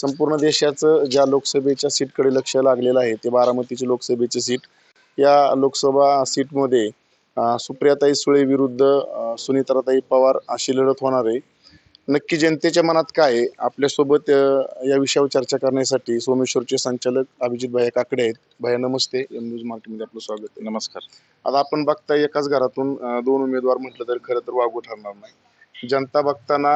संपूर्ण देशाचं ज्या लोकसभेच्या सीटकडे लक्ष लागलेलं आहे ते बारामतीची लोकसभेची सीट या लोकसभा सीटमध्ये सुप्रियाताई सुळे विरुद्ध सुनीताताई पवार अशी लढत होणार आहे. नक्की जनतेच्या मनात काय आहे? आपल्यासोबत या विषयावर चर्चा करण्यासाठी सोमेश्वरचे संचालक अभिजित भाई काकडे आहेत. भाया नमस्ते. एम न्यूज मराठीमध्ये आपलं स्वागत आहे. नमस्कार. आता आपण बघताय एकाच घरातून दोन उमेदवार म्हटलं तर खरं तर वागू ठरणार नाही. जनता बघताना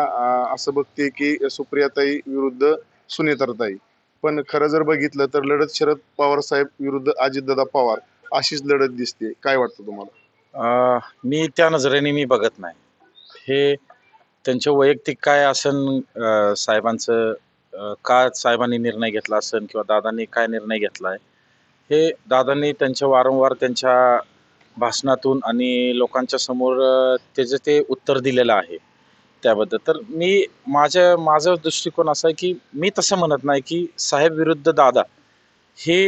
असं बघते की सुप्रियाताई विरुद्ध सुनेत्रताई पण खरं जर बघितलं तर लढत शरद पवार साहेब विरुद्ध अजितदादा पवार अशीच लढत दिसते. काय वाटतं तुम्हाला? अं, मी त्या नजरेने मी बघत नाही. हे त्यांचे वैयक्तिक काय असन साहेबांचं का साहेबांनी निर्णय घेतला असन किंवा दादांनी काय निर्णय घेतला आहे हे दादांनी त्यांच्या वारंवार त्यांच्या भाषणातून आणि लोकांच्या समोर त्याचं ते उत्तर दिलेलं आहे. त्याबद्दल. तर मी माझ्या माझा दृष्टिकोन असा आहे की मी तसं म्हणत नाही की साहेब विरुद्ध दादा. हे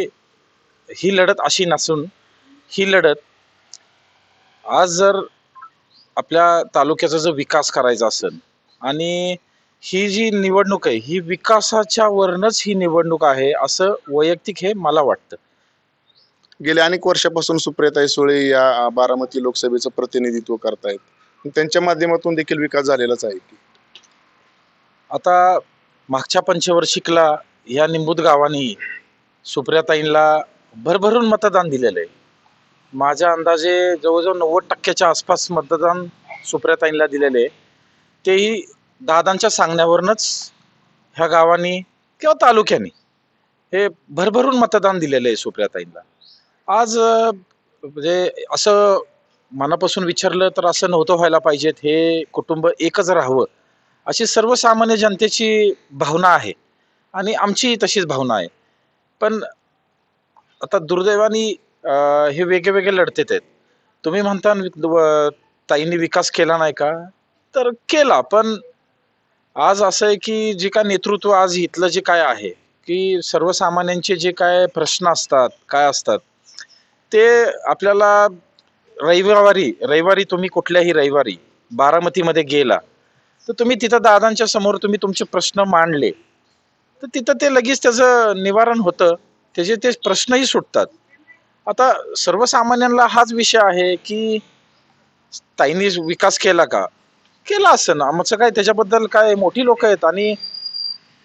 ही लढत अशी नसून ही लढत आज जर आपल्या तालुक्याचा जर विकास करायचा असेल आणि ही जी निवडणूक आहे ही विकासाच्या वरनच ही निवडणूक आहे असं वैयक्तिक हे मला वाटतं. गेल्या अनेक वर्षापासून सुप्रियाताई सुळे या बारामती लोकसभेचं प्रतिनिधित्व करतायत. त्यांच्या माध्यमातून देखील विकास झालेलाच आहे. आता मागच्या पंचवर्षिकला या निंबूत गावाने सुप्रियाताईंना भरभरून मतदान दिलेलं आहे. माझ्या अंदाजे जवळजवळ नव्वद टक्क्याच्या आसपास मतदान सुप्रियाताईंना दिलेले आहे. तेही दादांच्या सांगण्यावरूनच ह्या गावांनी किंवा तालुक्याने हे भरभरून मतदान दिलेलं आहे सुप्रियाताईंना. आज म्हणजे असं मनापासून विचारलं तर असं नव्हतं व्हायला पाहिजेत. हे कुटुंब एकच राहावं. अशी सर्वसामान्य जनतेची भावना आहे. आणि आमची तशीच भावना आहे. पण आता दुर्दैवाने हे वेगळे वेगळे लढतेत आहेत. तुम्ही म्हणता ताईंनी विकास केला नाही का? तर केला पण आज असं आहे की जे काय नेतृत्व आज इथलं जे काय आहे की सर्वसामान्यांचे जे काय प्रश्न असतात काय असतात ते आपल्याला रविवारी रविवारी तुम्ही कुठल्याही रविवारी बारामतीमध्ये गेला तर तुम्ही तिथं दादांच्या समोर तुम्ही तुमचे प्रश्न मांडले. तर तिथं ते लगेच त्याचं निवारण होतं. त्याचे ते प्रश्नही सुटतात. आता सर्वसामान्यांना हाच विषय आहे की ताईंनी विकास केला का? केला असं ना. आमचं काय त्याच्याबद्दल काय मोठी लोक आहेत आणि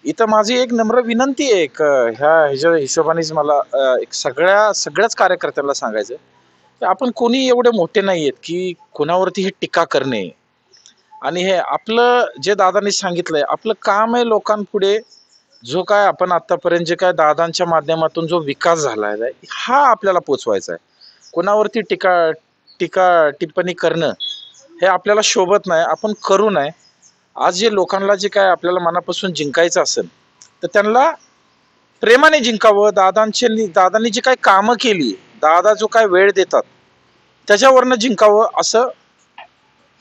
इथं माझी एक नम्र विनंती आहे एक ह्या ह्याच्या हिशोबानेच मला एक सगळ्या सगळ्याच कार्यकर्त्यांना सांगायचं आपण कोणी एवढे मोठे नाही आहेत की कोणावरती हे टीका करणे. आणि हे आपलं जे दादांनी सांगितलंय आपलं काम आहे लोकांपुढे जो काय आपण आतापर्यंत जे काय दादांच्या माध्यमातून जो विकास झाला आहे हा आपल्याला पोचवायचा आहे कोणावरती टीका टीका टिप्पणी करणं हे आपल्याला शोभत नाही आपण करू नये. आज जे लोकांना जे काय आपल्याला मनापासून जिंकायचं असेल तर त्यांना प्रेमाने जिंकावं दादांचे दादांनी जी काय कामं केली दादा जो काय वेळ देतात त्याच्यावरनं जिंकावं असं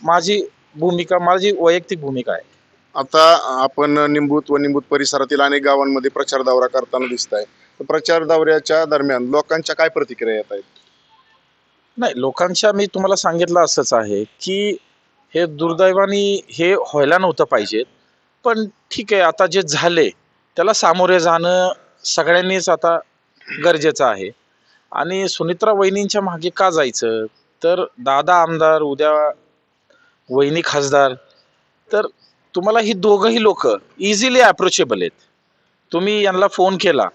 माझी भूमिका माझी वैयक्तिक भूमिका आहे. आता आपण निंबूत व निंबूत परिसरातील अनेक गावांमध्ये प्रचार दौरा करताना दिसत आहे. प्रचार दौऱ्याच्या दरम्यान लोकांच्या काय प्रतिक्रिया येत आहेत? नाही लोकांच्या मी तुम्हाला सांगितलं असंच आहे की हे दुर्दैवाने हे व्हायला नव्हतं पाहिजे. पण ठीक आहे आता जे झाले त्याला सामोरे जाणं सगळ्यांनीच आता गरजेचं आहे. आणि सुनित्रा वहिनींच्या मागे का जायचं? तर दादा आमदार उद्या वहिनी खासदार. तर तुम्हाला ही दोघंही लोक इझिली अप्रोचेबल आहेत. तुम्ही यांना फोन केला.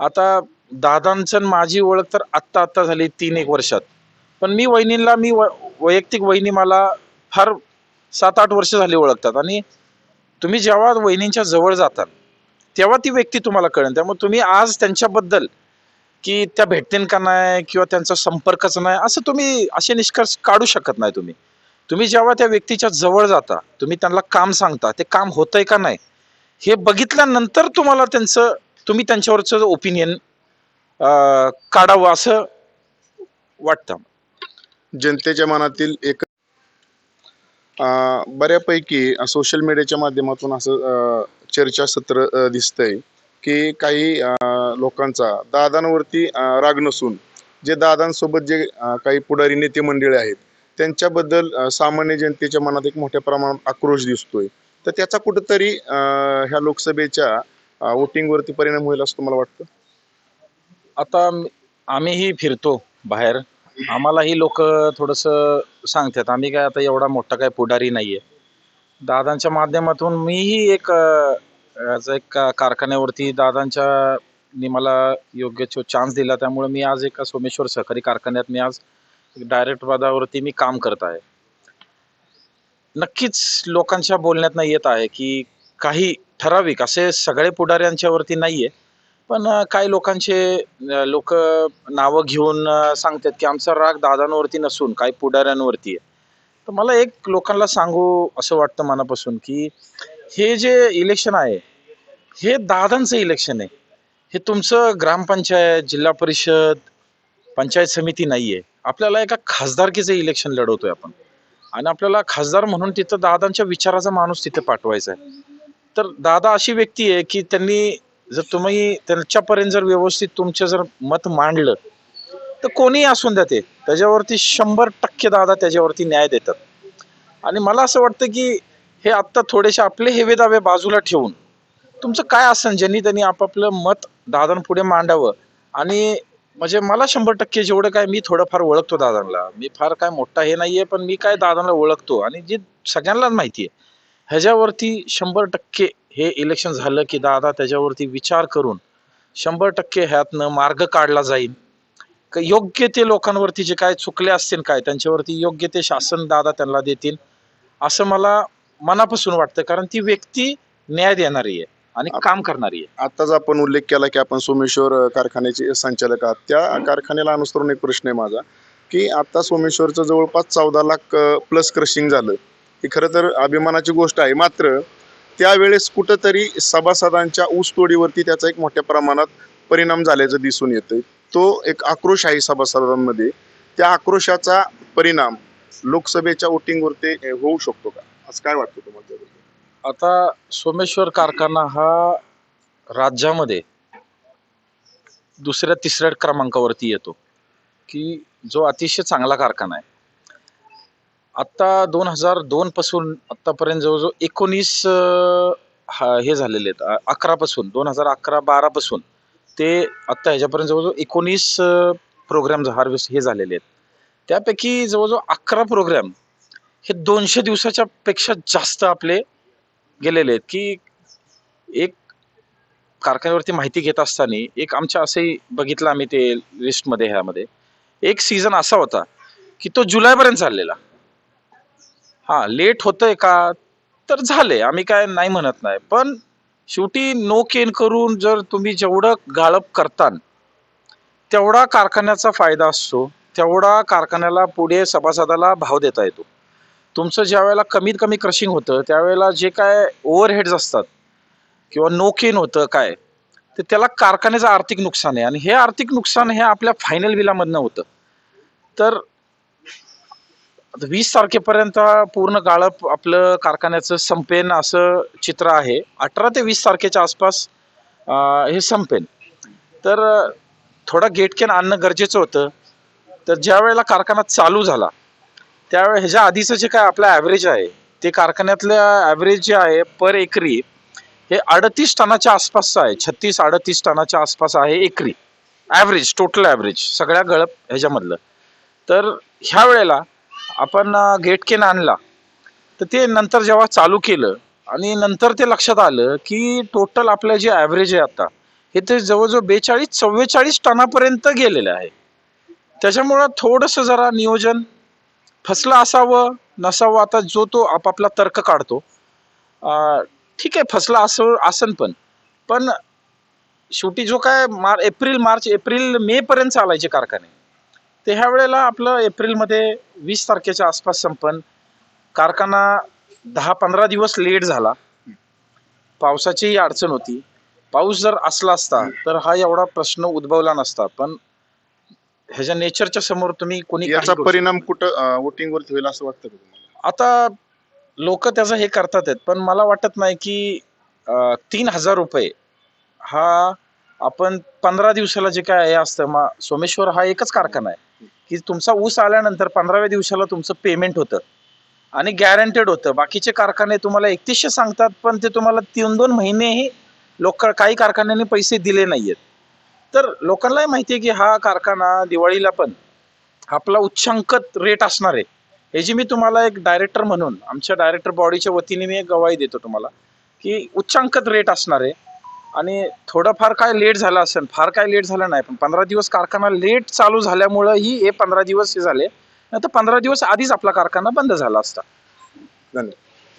आता दादांचं आणि माझी ओळख तर आत्ता आत्ता झाली तीन एक वर्षात. पण मी वहिनींना मी व वैयक्तिक वहिनी मला फार सात आठ वर्ष झाली ओळखतात. आणि तुम्ही जेव्हा वहिनींच्या जवळ जातात तेव्हा ती व्यक्ती तुम्हाला कळेल. त्यामुळे तुम्ही आज त्यांच्याबद्दल की त्या भेटतील का नाही किंवा त्यांचा संपर्कच नाही असं तुम्ही असे निष्कर्ष काढू शकत नाही तुम्ही. तुम्ही जेव्हा त्या व्यक्तीच्या जवळ जाता तुम्ही त्यांना काम सांगता ते काम होतंय का नाही हे बघितल्यानंतर तुम्हाला त्यांचं तुम्ही त्यांच्यावरचं ओपिनियन काढावं असं वाटतं. जनतेच्या मनातील एक बऱ्यापैकी सोशल मीडियाच्या माध्यमातून असं चर्चासत्र दिसतंय. की काही लोकांचा दादांवरती राग नसून जे दादांसोबत जे काही पुढारी नेते मंडळी आहेत त्यांच्याबद्दल सामान्य जनतेच्या मनात एक मोठ्या प्रमाणात आक्रोश दिसतोय. तर त्याचा कुठंतरी ह्या लोकसभेच्या वोटिंगवरती परिणाम होईल असं तुम्हाला वाटतं? आता आम्हीही फिरतो बाहेर. आम्हालाही लोक थोडंसं सांगतात आम्ही काय आता एवढा मोठा काय पुढारी नाही आहे दादांच्या माध्यमातून मीही एक आज एक कारखान्यावरती दादांच्या नी मला योग्य तो चान्स दिला. त्यामुळे मी आज एका सोमेश्वर सहकारी कारखान्यात मी आज डायरेक्ट पदावरती मी काम करत आहे. नक्कीच लोकांच्या बोलण्यात येत आहे की काही ठराविक असे सगळे पुढाऱ्यांच्यावरती नाही नाहीये. पण काही लोकांचे लोक नावं घेऊन सांगतात की आमचा राग दादांवरती नसून काही पुढाऱ्यांवरती आहे. तर मला एक लोकांना सांगू असं वाटतं मनापासून की हे जे इलेक्शन आहे हे दादांचं इलेक्शन आहे. हे तुमचं ग्रामपंचायत जिल्हा परिषद पंचायत समिती नाही आहे आपल्याला एका खासदारकीचं इलेक्शन लढवतोय आपण. आणि आपल्याला खासदार म्हणून तिथं दादांच्या विचाराचा माणूस तिथे पाठवायचा आहे. तर दादा अशी व्यक्ती आहे की त्यांनी जर तुम्ही त्यांच्यापर्यंत जर व्यवस्थित तुमचं जर मत मांडलं तर कोणीही असून द्या ते. त्याच्यावरती शंभर टक्के दादा त्याच्यावरती न्याय देतात. आणि मला असं वाटतं की हे आत्ता थोडेसे आपले हेवे दावे बाजूला ठेवून. तुमचं काय असेल ज्यांनी त्यांनी आपापलं मत दादांपुढे मांडावं? आणि म्हणजे मला शंभर टक्के जेवढं काय मी थोडंफार ओळखतो दादांना. मी फार काय मोठा हे नाहीये पण मी काय दादांना ओळखतो. आणि जे सगळ्यांनाच माहिती आहे. ह्याच्यावरती शंभर टक्के हे इलेक्शन झालं की दादा त्याच्यावरती विचार करून शंभर टक्के ह्यातनं मार्ग काढला जाईल. योग्य ते लोकांवरती जे काय चुकले असतील काय त्यांच्यावरती योग्य ते शासन दादा त्यांना देतील. असं मला मनापासून वाटतं कारण ती व्यक्ती न्याय देणारी आहे आणि काम करणारी आहे. आताच आपण उल्लेख केला की आपण सोमेश्वर कारखान्याचे संचालक आहात. त्या कारखान्याला अनुसरून एक प्रश्न आहे माझा की आता सोमेश्वरचं जवळपास चौदा लाख प्लस क्रशिंग झालं. ही खरं तर अभिमानाची गोष्ट आहे. मात्र त्यावेळेस कुठंतरी सभासदांच्या ऊसतोडीवरती त्याचा एक मोठ्या प्रमाणात परिणाम झाल्याचं दिसून येतंय. तो एक आक्रोश आहे सभासदांमध्ये. त्या आक्रोशाचा परिणाम लोकसभेच्या वोटिंगवरती होऊ शकतो का? असं काय वाटतं तुम्हाला त्याबद्दल? आता सोमेश्वर कारखाना हा राज्यामध्ये दुसऱ्या तिसऱ्या क्रमांकावरती येतो. की जो अतिशय चांगला कारखाना आहे. आत्ता दोन हजार दोन पासून आत्तापर्यंत जवळजवळ एकोणीस अं, हा- हे झालेले आहेत. अ- अकरा पासून दोन हजार अकरा बारा पासून ते आत्ता ह्याच्यापर्यंत जवळजवळ एकोणीस प्रोग्राम हार्वेस्ट हे झालेले आहेत. त्यापैकी जवळजवळ अकरा प्रोग्राम हे दोनशे दिवसाच्या पेक्षा जास्त आपले गेलेले आहेत की एक कारखान्यावरती माहिती घेत असताना एक आमच्या असंही बघितलं आम्ही ते लिस्टमध्ये ह्यामध्ये. एक सीझन असा होता की तो जुलैपर्यंत चाललेला. हां लेट होतंय का? तर झाले आम्ही काय नाही म्हणत नाही. पण शेवटी नो केन करून जर तुम्ही जेवढं गाळप करतान तेवढा कारखान्याचा फायदा असतो. तेवढा कारखान्याला पुढे सभासदाला भाव देता येतो. तुमचं ज्या वेळेला कमीत कमी क्रशिंग होतं त्यावेळेला जे काय ओव्हरहेड्स असतात किंवा नोकेन होतं काय तर त्याला कारखान्याचं आर्थिक नुकसान आहे. आणि हे आर्थिक नुकसान हे आपल्या फायनल बिलामधनं होतं. तर वीस तारखेपर्यंत पूर्ण गाळप आपलं कारखान्याचं संपेन असं चित्र आहे. अठरा ते वीस तारखेच्या आसपास हे संपेन. तर थोडा गेटकेन आणणं गरजेचं होतं. तर ज्या वेळेला कारखाना चालू झाला त्यावेळे ह्याच्या आधीचं जे काय आपलं ॲव्हरेज आहे ते कारखान्यातलं ॲव्हरेज जे आहे पर एकरी हे अडतीस टनाच्या आसपासचं आहे. छत्तीस अडतीस टनाच्या आसपास आहे एकरी. ॲव्हरेज टोटल ॲव्हरेज सगळ्या गळप ह्याच्यामधलं. तर ह्या वेळेला आपण गेटकेन आणला. तर ते नंतर जेव्हा चालू केलं आणि नंतर ते लक्षात आलं की टोटल आपलं जे ॲव्हरेज आहे आता हे ते जवळजवळ बेचाळीस चव्वेचाळीस टनापर्यंत गेलेलं आहे. त्याच्यामुळं थोडंसं जरा नियोजन फसलं असावं नसावं आता जो तो आपापला तर्क काढतो. ठीक आहे फसला असं आसन पण. पण शेवटी जो काय मार एप्रिल मार्च एप्रिल मे पर्यंत चालायचे कारखाने. ते ह्या वेळेला आपलं एप्रिलमध्ये वीस तारखेच्या आसपास संपन. कारखाना दहा पंधरा दिवस लेट झाला. पावसाचीही अडचण होती. पाऊस जर असला असता तर हा एवढा प्रश्न उद्भवला नसता. पण ह्याच्या नेचरच्या समोर तुम्ही कोणी काही याचा करू परिणाम कुठं वोटिंग वरती होईल असं वाटतं का तुम्हाला? आता लोक त्याचं हे करतात आहेत पण मला वाटत नाही की अं, तीन हजार रुपये हा आपण पंधरा दिवसाला जे काय हे असतं मा सोमेश्वर हा एकच कारखाना आहे. की तुमचा ऊस आल्यानंतर पंधराव्या दिवसाला तुमचं पेमेंट होतं. आणि गॅरंटेड होतं. बाकीचे कारखाने तुम्हाला एकतीसशे सांगतात पण ते तुम्हाला तीन दोन महिनेही लोक काही कारखान्यांनी पैसे दिले नाहीयेत. तर लोकांनाही माहिती आहे की हा कारखाना दिवाळीला पण आपला उच्चांकत रेट असणार आहे. ह्याची मी तुम्हाला एक डायरेक्टर म्हणून आमच्या डायरेक्टर बॉडीच्या वतीने मी एक गवाही देतो तुम्हाला की उच्चांकत रेट असणार आहे. आणि थोडंफार काय लेट झालं असेल फार काय लेट झालं नाही पण पंधरा दिवस कारखाना लेट चालू झाल्यामुळंही हे पंधरा दिवस हे झाले. नाही तर पंधरा दिवस आधीच आपला कारखाना बंद झाला असता. धन्यवाद.